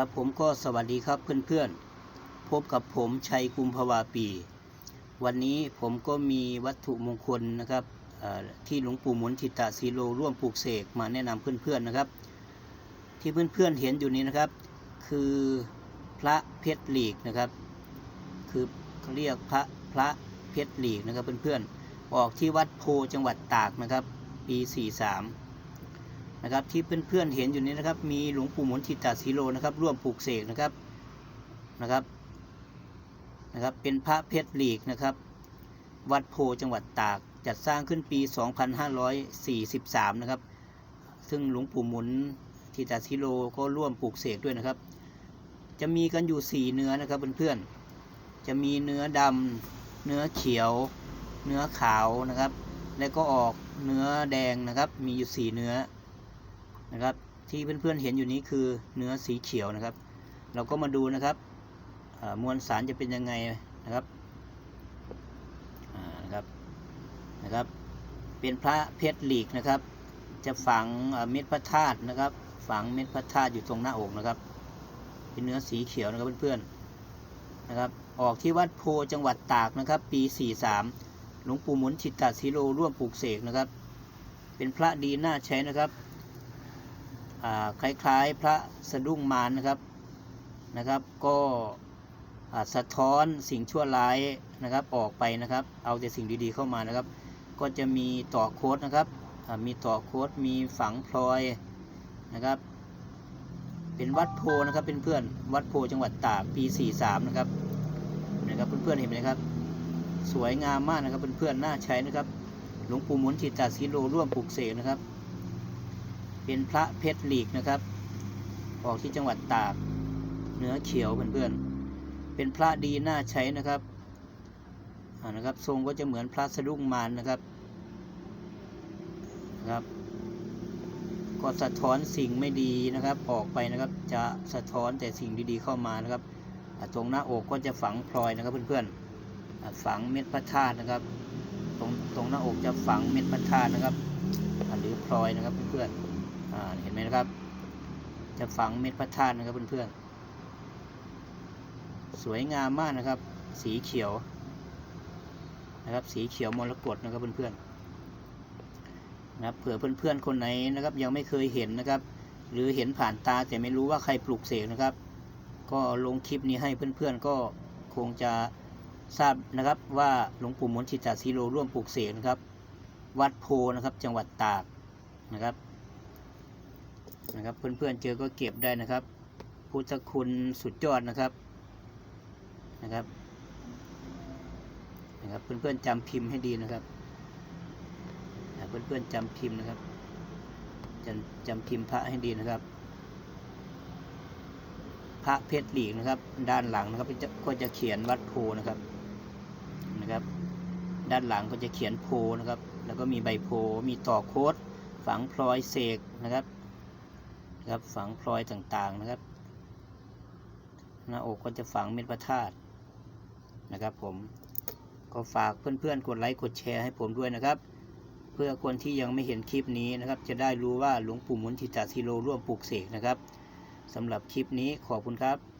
ครับผมก็สวัสดีครับเพื่อนๆ พบกับผมชัยกุมภาวาปี วันนี้ผมก็มีวัตถุมงคลนะครับที่หลวงปู่หมุนทิตาสีโลร่วมปลูกเสกมาแนะนำเพื่อนๆนะครับ ที่เพื่อนๆเห็นอยู่นี้นะครับ คือพระเพชรหลีกนะครับ คือเขาเรียกพระพระเพชรหลีกนะครับเพื่อนๆออกที่วัดโพจังหวัดตากนะครับ ปี 43 นะครับที่เพื่อนๆเห็นอยู่นี้นะครับ มีหลวงปู่หมุนทิตาสีโลนะครับ ร่วมปลูกเสกนะครับนะครับนะครับ เป็นพระเพชรหลีกนะครับ วัดโพจังหวัดตากจัดสร้างขึ้นปี 2543 นะครับ ซึ่งหลวงปู่หมุนทิตาสีโลก็ร่วมปลูกเสกด้วยนะครับ จะมีกันอยู่ 4 เนื้อนะครับเพื่อนๆจะมีเนื้อดำเนื้อเขียว เนื้อขาวนะครับ แล้วก็ออกเนื้อแดงนะครับ มีอยู่ 4 เนื้อ นะครับ ที่เพื่อนๆเห็นอยู่นี้คือเนื้อสีเขียวนะครับ เราก็มาดูนะครับมวลสารจะเป็นยังไงนะครับนะครับนะครับ เป็นพระเพชรหลีกนะครับ จะฝังเม็ดพระธาตุนะครับ ฝังเม็ดพระธาตุอยู่ตรงหน้าอกนะครับ เป็นเนื้อสีเขียวนะครับเพื่อนๆนะครับ ออกที่วัดโพจังหวัดตากนะครับ ปี 43 หลวงปู่หมุนชิตตสีโลร่วมปลูกเสกนะครับ เป็นพระดีน่าใช้นะครับ คล้ายๆพระสะดุ้งมารนะครับนะครับ ก็สะท้อนสิ่งชั่วร้ายนะครับออกไปนะครับ เอาแต่สิ่งดีๆเข้ามานะครับ ก็จะมีต่อโค้ดนะครับมีต่อโค้ดมีฝังพลอยนะครับ เป็นวัดโพนะครับเป็นเพื่อนวัดโพจังหวัดตากปี 43 นะครับนะครับเพื่อนๆเห็นไหมครับ สวยงามมากนะครับเพื่อนๆน่าใช้นะครับหลวงปู่หมุนจิตตาสีโลร่วมปลูกเสกนะครับ เป็นพระเพชรหลีกนะครับ ออกที่จังหวัดตากเนื้อเขียวเพื่อนๆ เป็นพระดีน่าใช้นะครับนะครับ ทรงก็จะเหมือนพระสะดุ้งมารนะครับนะครับ ก็สะท้อนสิ่งไม่ดีนะครับ ออกไปนะครับ จะสะท้อนแต่สิ่งดีๆเข้ามานะครับตรงหน้าอกก็จะฝังพลอยนะครับเพื่อนๆอ่าฝังเม็ดพระธาตุนะครับ ตรงตรงหน้าอกจะฝังเม็ดพระธาตุนะครับ หรือพลอยนะครับเพื่อนๆ อ่าเห็นไหมนะครับ จะฝังเม็ดพระธาตุนะครับเพื่อนๆ สวยงามมากนะครับ สีเขียวนะครับ สีเขียวมรกตนะครับเพื่อนๆนะครับเผื่อเพื่อนๆคนไหนนะครับ ยังไม่เคยเห็นนะครับ หรือเห็นผ่านตาแต่ไม่รู้ว่าใครปลูกเสกนะครับ ก็ลงคลิปนี้ให้เพื่อนๆก็คงจะทราบนะครับว่าหลวงปู่มนชิตาซีโรร่วมปลูกเสกนะครับ วัดโพนะครับจังหวัดตากนะครับ นะครับ เพื่อนๆเจอก็เก็บได้นะครับ พุทธคุณสุดยอดนะครับนะครับนะครับ เพื่อนๆจำพิมพ์ให้ดีนะครับอ่าเพื่อนๆจำพิมพ์นะครับจำจำพิมพ์พระให้ดีนะครับ พระเพชรหลีกนะครับ ด้านหลังนะครับก็จะเขียนวัดโพนะครับนะครับ ด้านหลังก็จะเขียนโพนะครับ แล้วก็มีใบโพมีต่อโคดฝังพลอยเสกนะครับ นะครับ ฝังพลอยต่างๆนะครับ หน้าอกก็จะฝังเม็ดพระธาตุนะครับ ผมก็ฝากเพื่อนๆ กดไลค์กดแชร์ให้ผมด้วยนะครับ เพื่อคนที่ยังไม่เห็นคลิปนี้นะครับ จะได้รู้ว่าหลวงปู่มุนทิตาซีโรร่วมปลูกเสกนะครับสำหรับคลิปนี้ขอบคุณครับ